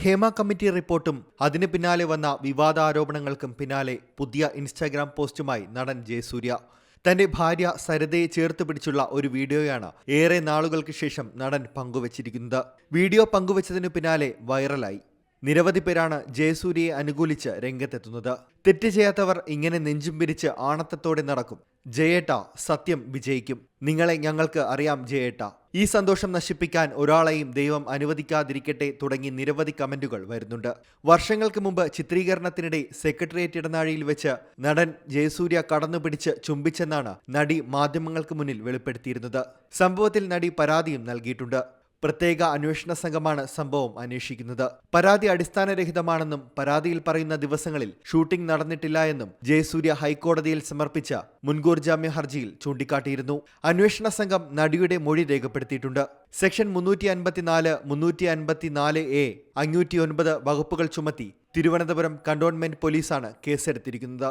Hema committee റിപ്പോർട്ടും അതിന് പിന്നാലെ വന്ന വിവാദാരോപണങ്ങൾക്കും പിന്നാലെ പുതിയ ഇൻസ്റ്റാഗ്രാം പോസ്റ്റുമായി നടൻ ജയസൂര്യ. തന്റെ ഭാര്യ സരിതയെ ചേർത്ത് പിടിച്ചുള്ള ഒരു വീഡിയോയാണ് ഏറെ നാളുകൾക്ക് ശേഷം നടൻ പങ്കുവച്ചിരിക്കുന്നത്. വീഡിയോ പങ്കുവച്ചതിനു പിന്നാലെ വൈറലായി. നിരവധി പേരാണ് ജയസൂര്യയെ അനുകൂലിച്ച് രംഗത്തെത്തുന്നത്. തെറ്റ് ചെയ്യാത്തവർ ഇങ്ങനെ നെഞ്ചും പിരിച്ച് ആണത്തത്തോടെ നടക്കും. ജയേട്ട സത്യം വിജയിക്കും. നിങ്ങളെ ഞങ്ങൾക്ക് അറിയാം ജയേട്ട. ഈ സന്തോഷം നശിപ്പിക്കാൻ ഒരാളെയും ദൈവം അനുവദിക്കാതിരിക്കട്ടെ തുടങ്ങി നിരവധി കമന്റുകൾ വരുന്നുണ്ട്. വർഷങ്ങൾക്ക് മുമ്പ് ചിത്രീകരണത്തിനിടെ സെക്രട്ടേറിയറ്റ് ഇടനാഴിയിൽ വെച്ച് നടൻ ജയസൂര്യ കടന്നുപിടിച്ച് ചുംബിച്ചെന്നാണ് നടി മാധ്യമങ്ങൾക്ക് മുന്നിൽ വെളിപ്പെടുത്തിയിരുന്നത്. സംഭവത്തിൽ നടി പരാതിയും നൽകിയിട്ടുണ്ട്. പ്രത്യേക അന്വേഷണ സംഘമാണ് സംഭവം അന്വേഷിക്കുന്നത്. പരാതി അടിസ്ഥാനരഹിതമാണെന്നും പരാതിയിൽ പറയുന്ന ദിവസങ്ങളിൽ ഷൂട്ടിംഗ് നടന്നിട്ടില്ല എന്നും ജയസൂര്യ ഹൈക്കോടതിയിൽ സമർപ്പിച്ച മുൻകൂർ ജാമ്യ ഹർജിയിൽ ചൂണ്ടിക്കാട്ടിയിരുന്നു. അന്വേഷണ സംഘം നടിയുടെ മൊഴി രേഖപ്പെടുത്തിയിട്ടുണ്ട്. സെക്ഷൻ മുന്നൂറ്റി അൻപത്തിനാല് മുന്നൂറ്റി അൻപത്തിനാല് എ അഞ്ഞൂറ്റി ഒൻപത് വകുപ്പുകൾ ചുമത്തി തിരുവനന്തപുരം കണ്ടോൺമെന്റ് പോലീസാണ് കേസെടുത്തിരിക്കുന്നത്.